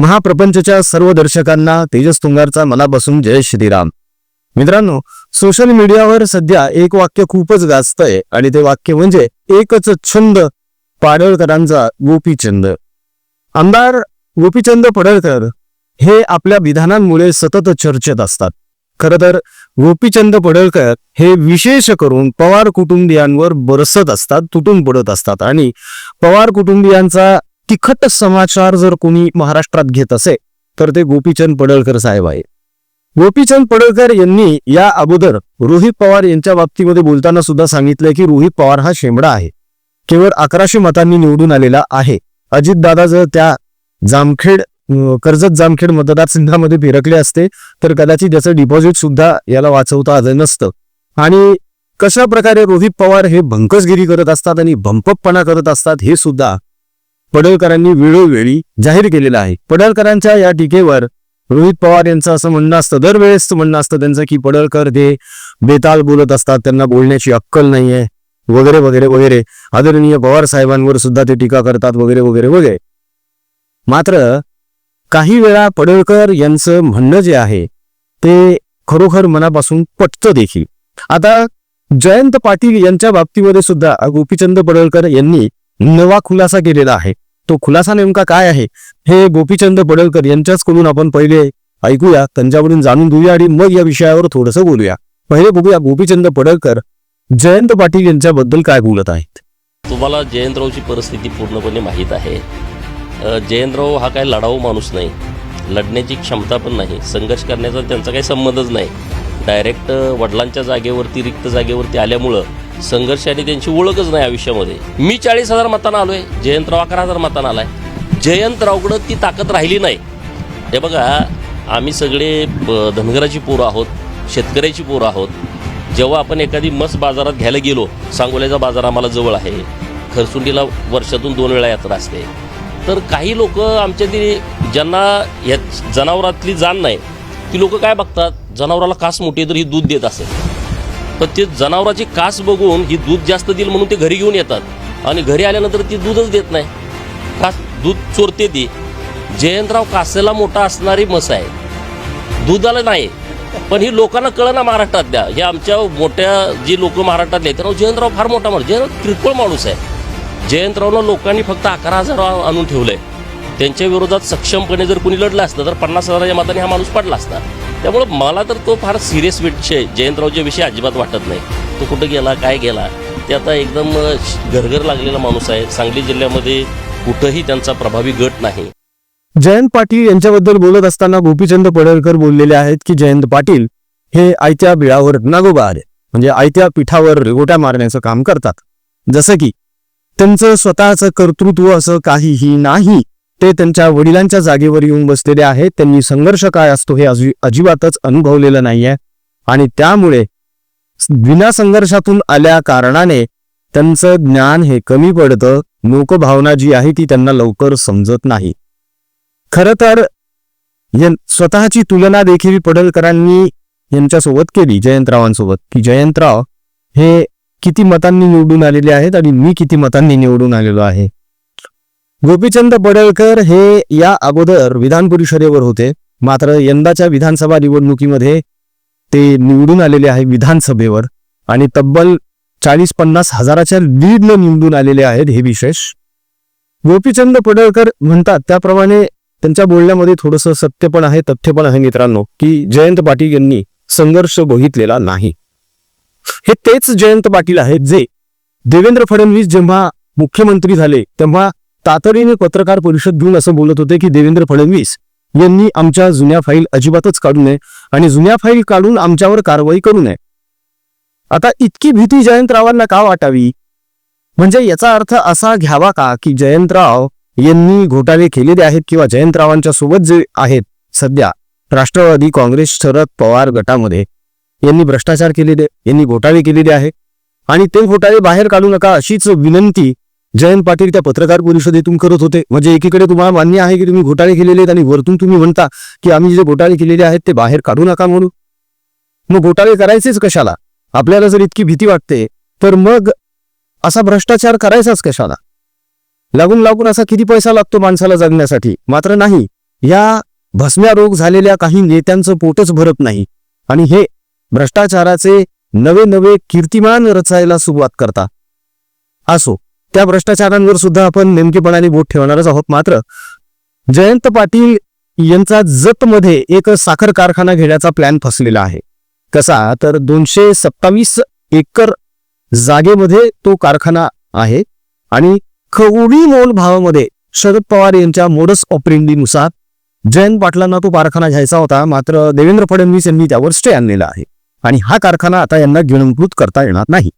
महाप्रपंचच्या सर्व दर्शकांना तेजस तुंगारचा मनापासून जय श्रीराम. मित्रांनो सोशल मीडियावर सध्या एक वाक्य खूपच गाजतंय आणि ते वाक्य म्हणजे एकच छंद पाडळकरांचा गोपीचंद आमदार गोपीचंद पडळकर हे आपल्या विधानांमुळे सतत चर्चेत असतात. खर तर गोपीचंद पडळकर हे विशेष करून पवार कुटुंबियांवर बरसत असतात तुटून पडत असतात आणि पवार कुटुंबियांचा तिखट समाचार जर कोणी महाराष्ट्रात घेत असे तर ते गोपीचंद पडळकर साहेब आहे. गोपीचंद पडळकर यांनी या अगोदर रोहित पवार यांच्या बाबतीमध्ये बोलताना सुद्धा सांगितलंय की रोहित पवार हा शेंबडा आहे. केवळ अकराशे मतांनी निवडून आलेला आहे. अजितदादा जर त्या जामखेड कर्जत जामखेड मतदारसंघामध्ये फिरकले असते तर कदाचित त्याचं डिपॉझिट सुद्धा याला वाचवता आलं नसतं. आणि कशा प्रकारे रोहित पवार हे भंकसगिरी करत असतात आणि भंपकपणा करत असतात हे सुद्धा पडळकरांनी वेळोवेळी जाहीर केलेलं आहे. पडळकरांच्या या टीकेवर रोहित पवार यांचं असं म्हणणं असतं दरवेळेस म्हणणं असतं त्यांचं की पडळकर ते बेताल बोलत असतात त्यांना बोलण्याची अक्कल नाहीये वगैरे वगैरे वगैरे. आदरणीय पवार साहेबांवर सुद्धा ते टीका करतात वगैरे वगैरे वगैरे. मात्र काही वेळा पडळकर यांचं म्हणणं जे आहे ते खरोखर मनापासून पटतं देखील. आता जयंत पाटील यांच्या बाबतीमध्ये सुद्धा गोपीचंद पडळकर यांनी नवा खुलासा केलेला आहे. तो खुलासा नेमका काय आहे? हे गोपीचंद पडळकर यांच्याच कडून आपण पहिले ऐकूया त्यांच्याकडून जाणून घेऊया आणि मग या विषयावर थोडंसं बोलूया. पहिले बघूया गोपीचंद पडळकर जयंत पाटील यांच्याबद्दल काय बोलत आहेत? तुम्हाला जयंतरावची परिस्थिती पूर्णपणे माहीत आहे. जयंतराव हा काही लढाऊ माणूस नाही. लढण्याची क्षमता पण नाही. संघर्ष करण्याचा त्यांचा काही संबंधच नाही. डायरेक्ट वडिलांच्या जागेवरती रिक्त जागेवरती आल्यामुळं संघर्षाने त्यांची ओळखच नाही आयुष्यामध्ये. मी चाळीस हजार मतांना आलोय. जयंतराव अकरा हजार मतांना आलाय. जयंतरावकडं ती ताकद राहिली नाही. हे बघा आम्ही सगळे धनगराची पोरं आहोत शेतकऱ्याची पोरं आहोत. जेव्हा आपण एखादी मस बाजारात घ्यायला गेलो सांगोल्याचा बाजार आम्हाला जवळ आहे. खरसुंडीला वर्षातून दोन वेळा यात्रा असते. तर काही लोक आमच्या ती ज्यांना या जनावरातली जाण नाही ती लोक काय बघतात? जनावराला कास मोठी तर ही दूध देत असेल. पण ते जनावराची कास बघून ही दूध जास्त देईल म्हणून ते घरी घेऊन येतात. आणि घरी आल्यानंतर ती दूधच देत नाही. कास दूध चोरते ती. जयंतराव कासेला मोठा असणारी मस आहे. दुधाला नाही पण ही लोकांना कळना महाराष्ट्रात द्या. हे आमच्या मोठ्या जी लोक महाराष्ट्रातले आहेत त्यांना जयंतराव फार मोठा माणूस जयंतराव किरकोळ माणूस आहे. जयंतरावला लोकांनी फक्त अकरा हजार आणून ठेवलंय. त्यांच्या विरोधात सक्षमपणे जर कुणी लढलं असतं तर पन्नास हजाराच्या मताने हा माणूस पडला असता. त्यामुळं मला तर तो फार सिरियस विषय जयंतरावच्या विषयी अजिबात वाटत नाही. तो कुठं गेला काय गेला? ते आता एकदम घरघर लागलेला माणूस आहे. सांगली जिल्ह्यामध्ये कुठंही त्यांचा प्रभावी गट नाही. जयंत पाटील यांच्याबद्दल बोलत असताना गोपीचंद पडळकर बोललेले आहेत की जयंत पाटील हे आयत्या बिळावर नागोबा आले. म्हणजे आयत्या पिठावर रेगोट्या मारण्याचं काम करतात. जसं की त्यांचं स्वतःचं कर्तृत्व असं काहीही नाही ते त्यांच्या वडिलांच्या जागेवर येऊन बसलेले आहेत. त्यांनी संघर्ष काय असतो हे अजि- अजिबातच अनुभवलेलं नाहीये. आणि त्यामुळे विना संघर्षातून आल्या कारणाने त्यांचं ज्ञान हे कमी पडतं. लोकभावना जी आहे ती त्यांना लवकर समजत नाही. खरं तर स्वतःची तुलना देखील पडलकरांनी यांच्यासोबत केली जयंतरावांसोबत. की जयंतराव हे किती मतांनी निवडून आलेले आहेत आणि मी किती मतांनी निवडून आलेलो आहे. गोपीचंद पडळकर हे या अगोदर विधान परिषदेवर होते. मात्र यंदाच्या विधानसभा निवडणुकीमध्ये ते निवडून आलेले आहे विधानसभेवर आणि तब्बल चाळीस पन्नास हजाराच्या लीडनं निवडून आलेले आहेत हे विशेष. गोपीचंद पडळकर म्हणतात त्याप्रमाणे त्यांच्या बोलण्यामध्ये थोडंसं सत्य पण आहे तथ्य पण आहे मित्रांनो की जयंत पाटील यांनी संघर्ष बघितलेला नाही. हे तेच जयंत पाटील आहेत जे देवेंद्र फडणवीस जेव्हा मुख्यमंत्री झाले तेव्हा तातडीने पत्रकार परिषद घेऊन असं बोलत होते की देवेंद्र फडणवीस यांनी आमच्या जुन्या फाईल अजिबातच काढू नये आणि जुन्या फाईल काढून आमच्यावर कारवाई करू नये. आता इतकी भीती जयंतरावांना का वाटावी? म्हणजे याचा अर्थ असा घ्यावा का की जयंतराव यांनी घोटाळे केलेले आहेत किंवा जयंतरावांच्या सोबत जे आहेत सध्या राष्ट्रवादी काँग्रेस शरद पवार गटामध्ये यांनी भ्रष्टाचार केलेले यांनी घोटाळे केलेले आहे आणि ते घोटाळे बाहेर काढू नका अशीच विनंती जयंत पाटील त्या पत्रकार परिषदेतून करत होते. म्हणजे एकीकडे तुम्हाला मान्य आहे की तुम्ही घोटाळे केलेले आहेत आणि वरतून तुम्ही म्हणता की आम्ही जे घोटाळे केलेले आहेत ते बाहेर काढू नका म्हणून. मग घोटाळे करायचेच कशाला? आपल्याला जर इतकी भीती वाटते तर मग असा भ्रष्टाचार करायचाच कशाला? लागून लागून असा किती पैसा लागतो माणसाला जगण्यासाठी? मात्र नाही. या भस्म्यारोग झालेल्या काही नेत्यांचं पोटच भरत नाही. आणि हे भ्रष्टाचाराचे नवे नवे कीर्तिमान रचायला सुरुवात करता. असो. त्या भ्रष्टाचारांवर सुद्धा आपण नेमकेपणाने बोट ठेवणारच आहोत. मात्र जयंत पाटील यांचा जतमध्ये एक साखर कारखाना घेण्याचा प्लॅन फसलेला आहे. कसा? तर दोनशे सत्तावीस एकर जागेमध्ये तो कारखाना आहे आणि खवडी मोल भावामध्ये शरद पवार यांच्या मोडस ऑपरेंडीनुसार जयंत पाटलांना तो कारखाना घ्यायचा होता. मात्र देवेंद्र फडणवीस यांनी त्यावर स्टे आणलेला आहे. आणि हा कारखाना आता यांना गिळंकृत करता येणार नाही.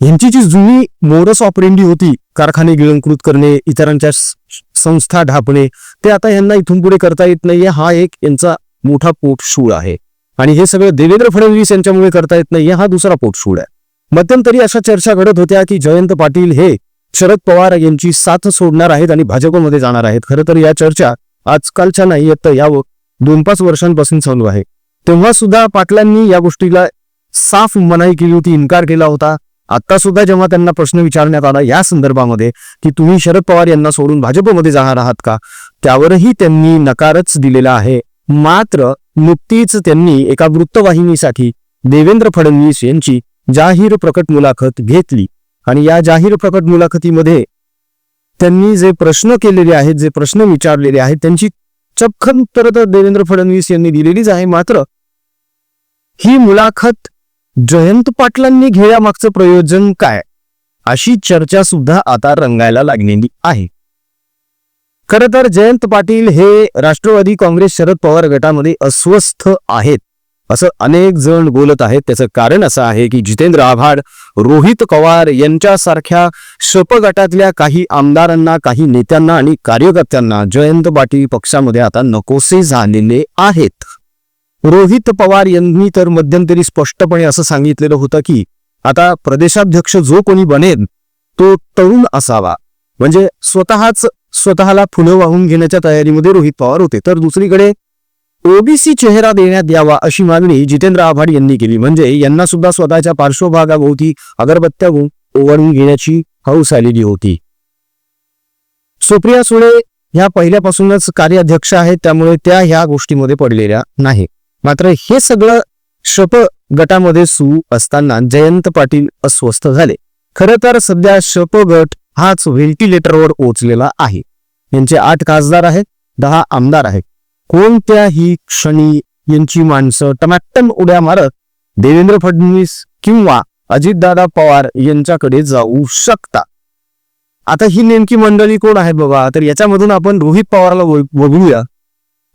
यांची जी जुनी मोडस ऑपरेंडी होती कारखाने गिळंकृत करणे इतरांच्या संस्था ढापणे ते आता यांना इथून पुढे करता येत नाहीये हा एक यांचा मोठा पोटशूळ आहे. आणि हे सगळं देवेंद्र फडणवीस यांच्यामुळे करता येत नाहीये हा दुसरा पोटशूळ आहे. मध्यंतरी अशा चर्चा घडत होत्या की जयंत पाटील हे शरद पवार यांची साथ सोडणार आहेत आणि भाजपमध्ये जाणार आहेत. खरं तर या चर्चा आजकालच्या नाही येत यावं या दोन पाच वर्षांपासून चालू आहे. तेव्हा सुद्धा पाटलांनी या गोष्टीला साफ मनाई केली होती इन्कार केला होता. आता सुद्धा जेव्हा त्यांना प्रश्न विचारण्यात आला या संदर्भामध्ये की तुम्ही शरद पवार यांना सोडून भाजपमध्ये जाणार आहात का? त्यावरही त्यांनी नकारच दिलेला आहे. मात्र नुकतीच त्यांनी एका वृत्तवाहिनीसाठी देवेंद्र फडणवीस यांची जाहीर प्रकट मुलाखत घेतली. आणि या जाहीर प्रकट मुलाखतीमध्ये त्यांनी जे प्रश्न केलेले आहेत जे प्रश्न विचारलेले आहेत त्यांची चपखन तर देवेंद्र फडणवीस यांनी दिलेलीच आहे. मात्र ही मुलाखत जयंत पाटलांनी घेण्यामागचं प्रयोजन काय? अशी चर्चा सुद्धा आता रंगायला लागलेली आहे. खर तर जयंत पाटील हे राष्ट्रवादी काँग्रेस शरद पवार गटामध्ये अस्वस्थ आहेत असं अनेक जण बोलत आहेत. त्याचं कारण असं आहे की जितेंद्र आव्हाड रोहित पवार यांच्यासारख्या शप गटातल्या काही आमदारांना काही नेत्यांना आणि कार्यकर्त्यांना जयंत पाटील पक्षामध्ये आता नकोसे झालेले आहेत. रोहित पवार यांनी तर मध्यंतरी स्पष्टपणे असं सांगितलेलं होतं की आता प्रदेशाध्यक्ष जो कोणी बनेल तो तरुण असावा. म्हणजे स्वतःच स्वतःला फुलं वाहून घेण्याच्या तयारीमध्ये रोहित पवार होते. तर दुसरीकडे ओबीसी चेहरा देण्यात यावा अशी मागणी जितेंद्र आव्हाड यांनी केली. म्हणजे यांना सुद्धा स्वतःच्या पार्श्वभागाभोवती अगरबत्त्या ओवाळून घेण्याची हौस आलेली होती. सुप्रिया सुळे ह्या पहिल्यापासूनच कार्याध्यक्ष आहेत त्यामुळे त्या ह्या गोष्टीमध्ये पडलेल्या नाही मात्र हे सगळं शप गटामध्ये सुरू असताना जयंत पाटील अस्वस्थ झाले. खरं तर सध्या शप गट हाच व्हेंटिलेटरवर ओचलेला आहे. यांचे आठ खासदार आहेत दहा आमदार आहेत. कोणत्याही क्षणी यांची माणसं टमाटम उड्या मारत देवेंद्र फडणवीस किंवा अजितदादा पवार यांच्याकडे जाऊ शकतात आता ही नेमकी मंडळी कोण आहेत बाबा तर याच्यामधून आपण रोहित पवारला वगळूया.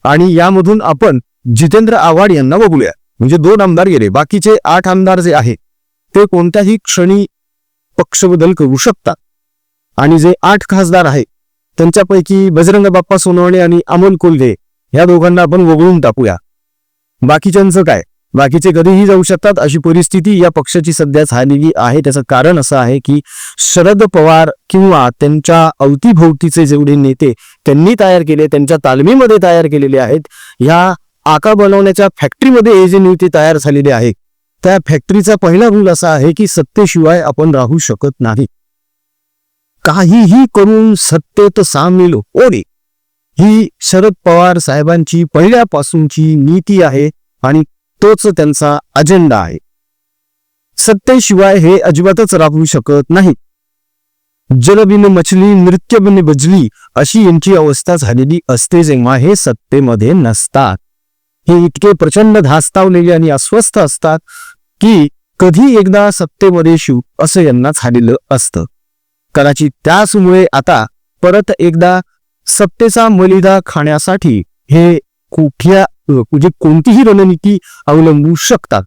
आणि यामधून आपण जितेंद्र आव्हाड यांना बघूया म्हणजे दोन आमदार गेले. बाकीचे आठ आमदार जे आहेत ते कोणत्याही क्षणी पक्षबदल करू शकतात. आणि जे आठ खासदार आहेत त्यांच्यापैकी बजरंग बाप्पा सोनवणे आणि अमोल कोल्हे ह्या दोघांना आपण वगळून टाकूया. बाकीच्यांचं काय? बाकीचे कधीही जाऊ शकतात अशी परिस्थिती या पक्षाची सध्या झालेली आहे. त्याचं कारण असं आहे की शरद पवार किंवा त्यांच्या अवतीभोवतीचे जेवढे नेते त्यांनी तयार केले त्यांच्या तालमीमध्ये तयार केलेले आहेत ह्या आका बनवण्याच्या फॅक्टरीमध्ये हे जी नेते तयार झालेली आहे त्या फॅक्टरीचा पहिला रूल असा आहे की सत्तेशिवाय आपण राहू शकत नाही. काहीही करून सत्तेत सामील ओढे ही शरद पवार साहेबांची पहिल्यापासूनची नीती आहे आणि तोच त्यांचा अजेंडा आहे. सत्तेशिवाय हे अजिबातच राहू शकत नाही. जलबिन मछली नृत्यबिन बजली अशी यांची अवस्था झालेली असते जेव्हा हे सत्तेमध्ये नसतात. हे इतके प्रचंड धास्तावलेले आणि अस्वस्थ असतात की कधी एकदा सत्तेमध्ये शिव असं यांना झालेलं असतं. कदाचित त्याचमुळे आता परत एकदा सत्तेचा मलिदा खाण्यासाठी हे कुठल्या म्हणजे कोणतीही रणनीती अवलंबू शकतात.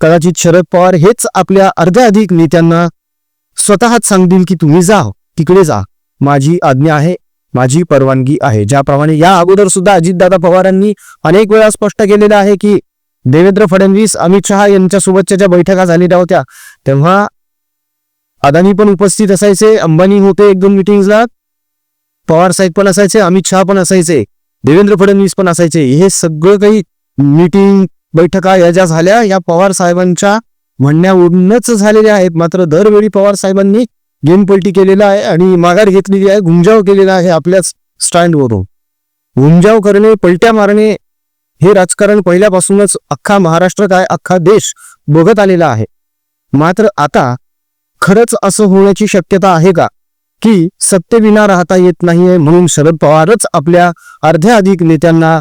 कदाचित शरद पवार हेच आपल्या अर्ध्या अधिक नेत्यांना स्वतःच सांगतील की तुम्ही जा तिकडे जा माझी आज्ञा आहे माझी परवानगी आहे. ज्याप्रमाणे या अगोदर सुद्धा अजितदादा पवारांनी अनेक वेळा स्पष्ट केलेलं आहे की देवेंद्र फडणवीस अमित शहा यांच्या सोबतच्या ज्या बैठका झालेल्या होत्या. तेव्हा अदानी पण उपस्थित असायचे अंबानी होते एक दोन मिटिंगला पवार साहेब पण असायचे अमित शहा पण असायचे देवेंद्र फडणवीस पण असायचे. हे सगळं काही मिटिंग बैठका या ज्या झाल्या या पवार साहेबांच्या म्हणण्यावरूनच झालेल्या आहेत. मात्र दरवेळी पवार साहेबांनी गेमपलटी केलेला आहे आणि माघार घेतलेली आहे गुंजाव केलेला आहे आपल्याच स्टँडवरून. घुमजाव करणे पलट्या मारणे हे राजकारण पहिल्यापासूनच अख्खा महाराष्ट्र काय अख्खा देश बघत आलेला आहे. मात्र आता खरंच असं होण्याची शक्यता आहे का? की सत्तेविना राहता येत नाहीये म्हणून शरद पवारच आपल्या अर्ध्या अधिक नेत्यांना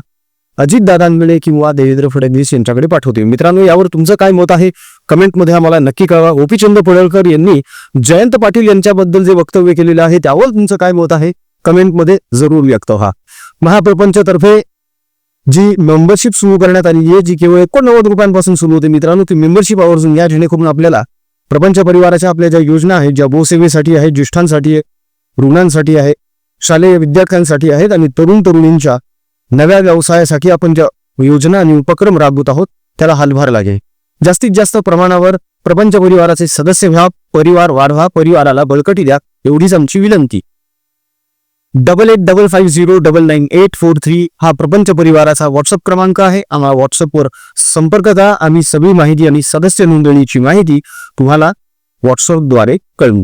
अजितदादांकडे किंवा देवेंद्र फडणवीस यांच्याकडे पाठवतील मित्रांनो यावर तुमचं काय मत आहे? कमेंटमध्ये आम्हाला नक्की कळवा. गोपीचंद पडळकर यांनी जयंत पाटील यांच्याबद्दल जे वक्तव्य केलेलं आहे त्यावर तुमचं काय मत आहे? कमेंटमध्ये जरूर व्यक्त व्हा. महाप्रपंचतर्फे जी मेंबरशिप सुरू करण्यात आली आहे जी केवळ एकोणनव्वद रुपयांपासून सुरू होते मित्रांनो ती मेंबरशिप आवर्जून या जेणेकरून आपल्याला प्रपंच परिवाराच्या आपल्या ज्या योजना आहेत ज्या गोसेवेसाठी आहेत ज्येष्ठांसाठी आहे रुग्णांसाठी आहे शालेय विद्यार्थ्यांसाठी आहेत आणि तरुण तरुणींच्या नव्या व्यवसायासाठी आपण ज्या योजना आणि उपक्रम राबवत आहोत त्याला हातभार लागेल जास्तीत जास्त प्रमाणावर प्रपंच परिवाराचे सदस्य व्हा परिवार वाढवा परिवाराला बळकटी द्या एवढीच आमची विनंती. Double eight double five zero double nine eight four three हा प्रपंच परिवाराचा व्हॉट्सअप क्रमांक आहे. आम्हाला व्हॉट्सअपवर संपर्क करा. आम्ही सगळी माहिती आणि सदस्य नोंदणीची माहिती तुम्हाला व्हॉट्सअपद्वारे कळवू.